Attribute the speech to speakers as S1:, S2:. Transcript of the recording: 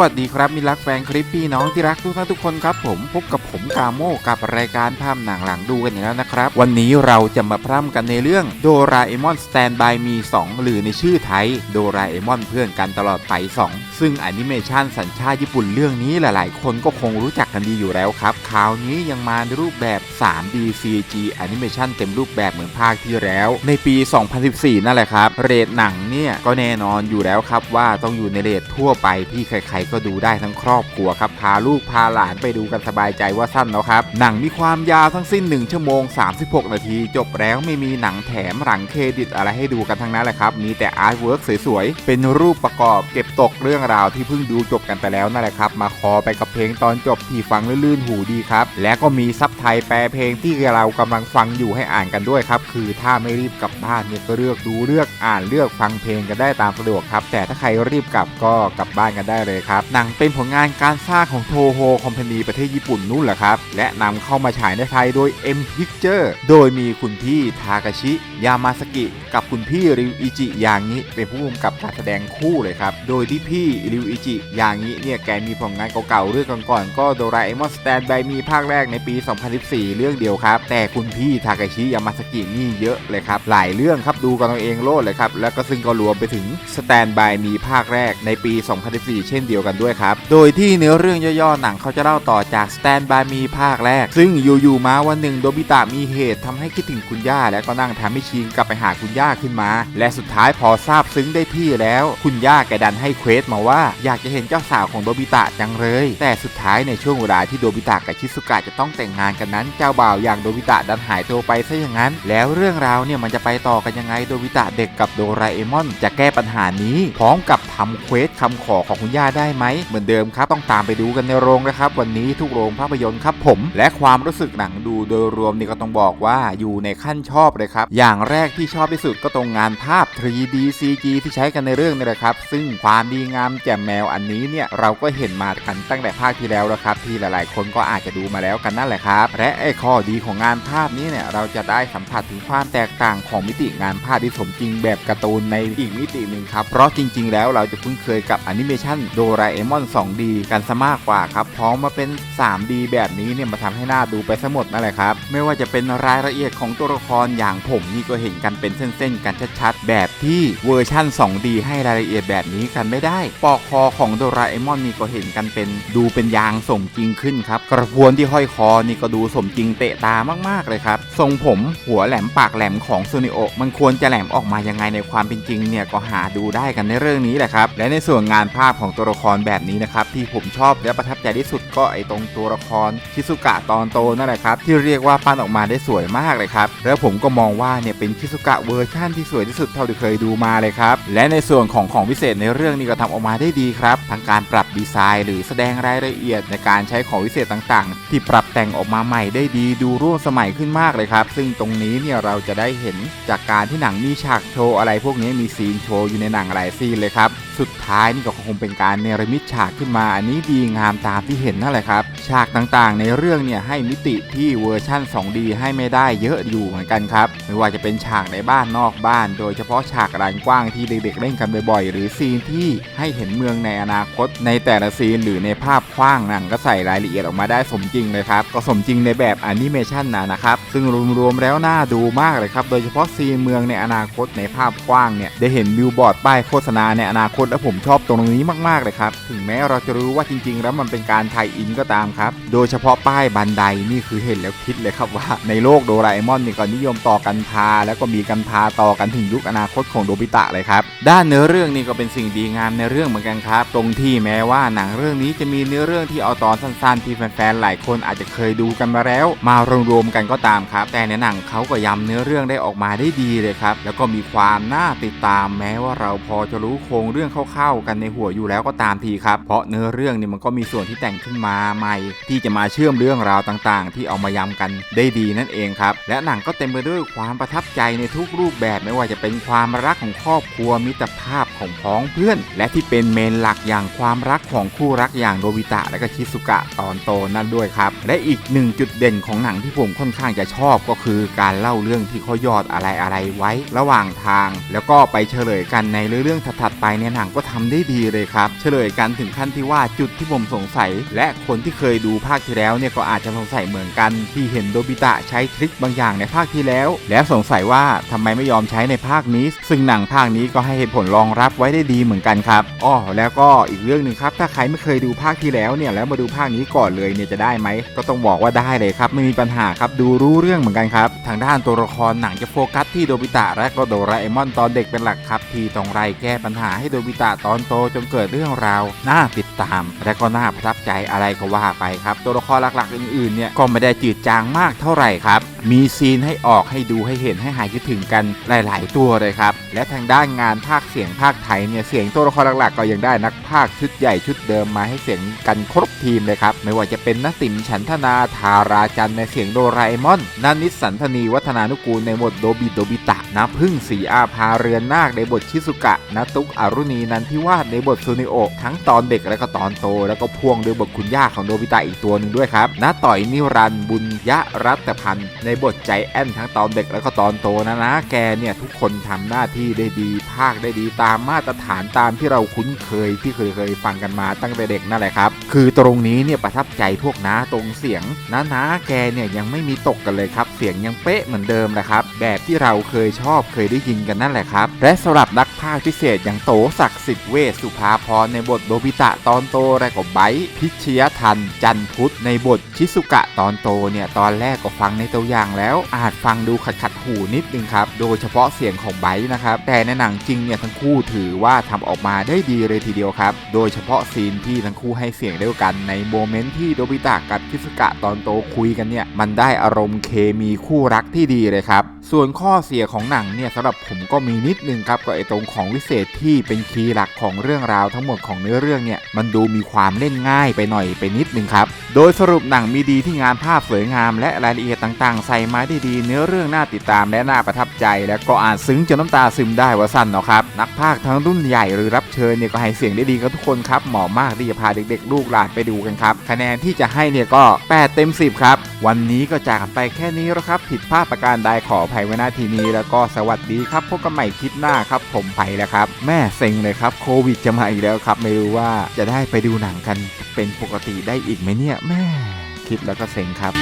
S1: วัสดีครับมิตรรักแฟนคลิปพี่น้องที่รักทุกท่านทุกคนครับผมพบกับผมกาโมกับรายการภาพหนังหลังดูกันอีกแล้วนะครับ วันนี้เราจะมาพร่ำกันในเรื่องโดราเอมอนสแตนบายมี 2 หรือในชื่อไทยโดราเอมอนเพื่อนกันตลอดไป 2 ซึ่งแอนิเมชันสัญชาติญี่ปุ่นเรื่องนี้หลาย ๆ คนก็คงรู้จักกันดีอยู่แล้วครับคราวนี้ยังมาในรูปแบบ 3D CG แอนิเมชันเต็มรูปแบบเหมือนภาคที่แล้ว ในปี 2014 นั่นแหละครับเรทหนังเนี่ยก็แน่นอนอยู่แล้วครับว่าต้องอยู่ในเรททั่วไปที่ใครๆก็ดูได้ทั้งครอบครัวครับ พาลูกพาหลานไปดูกันสบายใจว่าสั้นแล้วครับ หนังมีความยาวทั้งสิ้น 1 ชั่วโมง 36 นาที จบแล้วไม่มีหนังแถมหลังเครดิตอะไรให้ดูกันทั้งนั้นแหละครับ มีแต่อาร์ตเวิร์กสวยๆ เป็นรูปประกอบเก็บตกเรื่องราวที่เพิ่งดูจบกันไปแล้วนั่นแหละครับ มาคอไปกับเพลงตอนจบที่ฟังลื่นๆหูดีครับ และก็มีซับไทยแปลเพลงที่เรากำลังฟังอยู่ให้อ่านกันด้วยครับ คือถ้าไม่รีบกลับบ้านเนี่ยก็เลือกดูเลือกอ่านเลือกฟังเพลงกันได้ตามสะดวกครับ แต่ถ้าใครรีบกลับก็กลับบ้านกันได้เลยครับหนังเป็นผลงานการสร้างของโทโฮคอมพานีประเทศญี่ปุ่นนู่นแหละครับ และนำเข้ามาฉายในไทยโดย M Picture โดยมีคุณพี่ทากาชิ ยามาสกิ กับคุณพี่ริวอิจิยางิเป็นผู้กำกับการแสดงคู่เลยครับ โดยที่พี่ริวอิจิยางิเนี่ยแกมีผลงานเก่าๆเรื่องก่อนๆก็โดราเอมอนสแตนบายมีภาคแรกในปี 2014 เรื่องเดียวครับ แต่คุณพี่ทากาชิ ยามาสกินี่เยอะเลยครับ หลายเรื่องครับดูกันเอาเองโลดเลยครับ แล้วก็ซึ่งก็รวมไปถึงสแตนบายมีภาคแรกในปี 2014 เช่นเดียวกันด้วยครับ โดยที่เนื้อเรื่องย่อๆหนังเขาจะเล่าต่อจากสแตนบายมีภาคแรก ซึ่งอยู่ๆมาวันหนึ่งโดบิตะมีเหตุทำให้คิดถึงคุณย่า และก็นั่งทำให้ชิงกลับไปหาคุณย่าขึ้นมา และสุดท้ายพอทราบซึ้งได้ที่แล้ว คุณย่าแกดันให้เควสมาว่าอยากจะเห็นเจ้าสาวของโดบิตะจังเลย แต่สุดท้ายในช่วงเวลาที่โดบิตะกับชิสุกะจะต้องแต่งงานกันนั้น เจ้าบ่าวอย่างโดบิตะดันหายตัวไปซะอย่างนั้น แล้วเรื่องราวเนี่ยมันจะไปต่อกันยังไงโดบิตะเด็กกับโดราเอมอน จะแก้ปัญหานี้ พร้อมกับทำเควสคำขอของคุณย่าได้ไหมเหมือนเดิมครับต้องตามไปดูกันในโรงนะครับ วันนี้ทุกโรงภาพยนตร์ครับผม และความรู้สึกหนังดูโดยรวมนี่ก็ต้องบอกว่าอยู่ในขั้นชอบเลยครับ อย่างแรกที่ชอบที่สุดก็ตรงงานภาพ 3D CG ที่ใช้กันในเรื่องนี่แหละครับ ซึ่งความดีงามแจ่มแมวอันนี้เนี่ยเราก็เห็นมากันตั้งแต่ภาคที่แล้วแล้วครับ ที่หลายๆ คนก็อาจจะดูมาแล้วกันนั่นแหละครับ และไอ้ข้อดีของงานภาพนี้เนี่ยเราจะได้สัมผัสถึงความแตกต่างของมิติงานภาพที่สมจริงแบบการ์ตูนในอีกมิติหนึ่งครับเพราะจริง ๆ แล้วเราจะคุ้นเคยกับแอนิเมชันโดราเอมอน 2D กันซะมากกว่าครับพร้อมมาเป็น 3D แบบนี้เนี่ยมาทำให้หน้าดูไปซะหมดนั่นแหละครับ ไม่ว่าจะเป็นรายละเอียดของตัวละครอย่างผมนี่ก็เห็นกันเป็นเส้นๆกันชัดๆ แบบที่เวอร์ชั่น 2D ให้รายละเอียดแบบนี้กันไม่ได้ ปอกคอของโดราเอมอนนี่ก็เห็นกันเป็นดูเป็นยางสมจริงขึ้นครับ กระพวนที่ห้อยคอนี่ก็ดูสมจริงเตะตามากๆเลยครับ ทรงผมหัวแหลมปากแหลมของซูนิโอมันควรจะแหลมออกมายังไงในความเป็นจริงเนี่ยก็หาดูได้กันในเรื่องนี้แหละครับ และในส่วนงานภาพของตัวละครแบบนี้นะครับที่ผมชอบและประทับใจที่สุดก็ไอตรงตัวละครชิซุกะตอนโตนั่นแหละครับที่เรียกว่าปั้นออกมาได้สวยมากเลยครับแล้วผมก็มองว่าเนี่ยเป็นชิซุกะเวอร์ชั่นที่สวยที่สุดเท่าที่เคยดูมาเลยครับและในส่วนของของพิเศษในเรื่องนี้ก็ทำออกมาได้ดีครับทั้งการปรับดีไซน์ หรือแสดงรายละเอียดในการใช้ของพิเศษต่างๆ ที่ปรับแต่งออกมาใหม่ได้ดีดูร่วมสมัยขึ้นมากเลยครับ ซึ่งตรงนี้เนี่ยเราจะได้เห็นจากการที่หนังมีฉากโชว์อะไรพวกนี้มีซีนโชว์อยู่ในหนังหลายซีนเลยครับสุดท้ายนี่ก็คงเป็นการเนรมิตฉากขึ้นมาอันนี้ดีงามตามที่เห็นนั่นแหละครับ ฉากต่างๆ ในเรื่องเนี่ยให้มิติที่เวอร์ชั่น 2D ให้ไม่ได้เยอะอยู่เหมือนกันครับ ไม่ว่าจะเป็นฉากในบ้านนอกบ้าน โดยเฉพาะฉากลานกว้างที่เด็กๆเล่นกันบ่อยๆ หรือซีนที่ให้เห็นเมืองในอนาคต ในแต่ละซีนหรือในภาพกว้างหนังก็ใส่รายละเอียดออกมาได้สมจริงเลยครับ ก็สมจริงในแบบแอนิเมชันนะนะครับ ซึ่งรวมๆแล้วน่าดูมากเลยครับ โดยเฉพาะซีนเมืองในอนาคตในภาพกว้างเนี่ยได้เห็นบิลบอร์ดป้ายโฆษณาในอนาคตและผมชอบตรงนี้มากๆเลยครับถึงแม้เราจะรู้ว่าจริง ๆ แล้วมันเป็นการไทยอินก็ตามครับ โดยเฉพาะป้ายบันไดนี่คือเห็นแล้วคิดเลยครับว่าในโลกโดราเอมอนนี่ก็นิยมต่อกันพา แล้วก็มีกันพาต่อกันถึงยุคอนาคตของโดบิตะเลยครับ ด้านเนื้อเรื่องนี่ก็เป็นสิ่งดีงามในเรื่องเหมือนกันครับ ตรงที่แม้ว่าหนังเรื่องนี้จะมีเนื้อเรื่องที่เอาตอนสั้นๆที่แฟนๆหลายคนอาจจะเคยดูกันมาแล้ว มารวมๆกันก็ตามครับ แต่ในหนังเขาก็ย้ำเนื้อเรื่องได้ออกมาได้ดีเลยครับแล้วก็มีความน่าติดตาม แม้ว่าเราพอจะรู้โครงเรื่องคร่าวๆกันในหัวอยู่แล้วก็ตามทีครับ เพราะเนื้อเรื่องนี่มันก็มีส่วนที่แต่งขึ้นมาใหม่ ที่จะมาเชื่อมเรื่องราวต่างๆ ที่เอามาย้ำกันได้ดีนั่นเองครับ และหนังก็เต็มไปด้วยความประทับใจในทุกรูปแบบไม่ว่าจะเป็นความรักของครอบครัวมิตรภาพของพ้องเพื่อน และที่เป็นเมนหลักอย่างความรักของคู่รักอย่างโดบิตะและก็ชิซุกะตอนโตนั่นด้วยครับ และอีกหนึ่งจุดเด่นของหนังที่ผมค่อนข้างจะชอบก็คือการเล่าเรื่องที่เขายอดอะไรอะไรไว้ ระหว่างทาง แล้วก็ไปเฉลยกันในเรื่องถัดๆไปเนี่ยหนังก็ทำได้ดีเลยครับ เฉลยยกันถึงขั้นที่ว่าจุดที่ผมสงสัย และคนที่เคยดูภาคที่แล้วเนี่ยก็อาจจะสงสัยเหมือนกัน ที่เห็นโดบิตะใช้ทริคบางอย่างในภาคที่แล้ว แล้วสงสัยว่าทำไมไม่ยอมใช้ในภาคนี้ ซึ่งหนังภาคนี้ก็ให้เหตุผลรองรับไว้ได้ดีเหมือนกันครับอ้อแล้วก็อีกเรื่องหนึ่งครับ ถ้าใครไม่เคยดูภาคที่แล้วเนี่ยแล้วมาดูภาคนี้ก่อนเลยเนี่ยจะได้ไหมก็ต้องบอกว่าได้เลยครับไม่มีปัญหาครับดูรู้เรื่องเหมือนกันครับทางด้านตัวละครหนังจะโฟกัสที่โดบิตะและก็โดราเอมอนตอนเด็กเป็นหลักครับที่ต้องไล่แก้ปัญหาให้โดบิตะตอนโตจนเกิดเรื่องราวน่าติดตาม และก็น่าประทับใจอะไรก็ว่าไปครับ ตัวละครหลักๆ อื่นๆเนี่ยก็ไม่ได้จืดจางมากเท่าไหร่ครับ มีซีนให้ออกให้ดูให้เห็นให้หายคิดถึงกันหลาย ๆ ตัวเลยครับ และทางด้านงานภาคเสียงภาคไทยเนี่ยเสียงตัวละครหลักๆ ก็ยังได้นักภาคชุดใหญ่ชุดเดิมมาให้เสียงกันครบทีมเลยครับ ไม่ว่าจะเป็นนักติ๋มฉันทนาทาราจันในเสียงโดราเอมอนนันนิสสันธนีวัฒนานุกูลในบทโดบิโดบิตะนะพึ่งสีอาภาเรือนนาคในบทชิสุกะนะตุกอรุณีนันทิวาสในบทซูนิโอทั้งตอนเด็กและก็ตอนโต แล้วก็พ่วงด้วยบทคุณย่าของโดบิตะอีกตัวหนึ่งด้วยครับนะต่อยนิรันบุญยะรัตพันธ์ในบทใจแอนทั้งตอนเด็กแล้วก็ตอนโตนะนะ แกเนี่ยทุกคนทำหน้าที่ได้ดี ภาคได้ดีตามมาตรฐานตามที่เราคุ้นเคยที่เคยเคยฟังกันมาตั้งแต่เด็กนั่นแหละครับ คือตรงนี้เนี่ยประทับใจพวกน้าตรงเสียงน้าน้าแกเนี่ยยังไม่มีตกกันเลยครับ เสียงยังเป๊ะเหมือนเดิมนะครับ บบที่เราเคยชอบเคยได้ยินกันนั่นแหละครับ และสำหรับนักภาคพิเศษอย่างโตศักดิ์สิทธิ์เวชสุภาพรในบทโดบิตะตอนโตและก็ไบร์พิชยทัน จันพุทธในบทชิสุกะตอนโตเนี่ยตอนแรกก็ฟังในตัวอย่างแล้ว อาจฟังดูขัดขัดหูนิดนึงครับโดยเฉพาะเสียงของไบร์นะครับแต่ในหนังจริงเนี่ยทั้งคู่ถือว่าทำออกมาได้ดีเลยทีเดียวครับโดยเฉพาะซีนที่ทั้งคู่ให้เสียงเดียวกันในโมเมนต์ที่โดบิตะกับชิสุกะตอนโตคุยกันเนี่ยมันได้อารมณ์เคมีคู่รักที่ดีเลยครับส่่วนข้อเสียของหนังเนี่ยสำหรับผมก็มีนิดนึงครับก็ไอตรงของวิเศษที่เป็นคีย์หลักของเรื่องราวทั้งหมดของเนื้อเรื่องเนี่ยมันดูมีความเล่นง่ายไปหน่อยไปนิดนึงครับโดยสรุปหนังมีดีที่งานภาพสวยงามและรายละเอียดต่างๆ ใส่มาได้ดีเนื้อเรื่องน่าติดตามและน่าประทับใจ และก็อ่านซึ้งจนน้ำตาซึมได้ว่าสั้นเนาะครับนักภาคทั้งรุ่นใหญ่หรือรับเชิญเนี่ยก็ให้เสียงได้ดีกับทุกคนครับเหมาะมากที่จะพาเด็กๆ ลูกหลานไปดูกันครับคะแนนที่จะให้เนี่ยก็ 8 เต็ม 10 ครับวันนี้ก็จากไปแค่นี้แล้วครับ ผิดพลาดประการใดขออภัยไว้หน้าทีนี้แล้วก็สวัสดีครับพบกันใหม่คลิปหน้าครับ ผมไปแล้วครับ แม่เซ็งเลยครับโควิดจะมาอีกแล้วครับ ไม่รู้ว่าจะได้ไปดูหนังกันเป็นปกติได้อีกไหมเนี่ย แม่คิดแล้วก็เซ็งครับ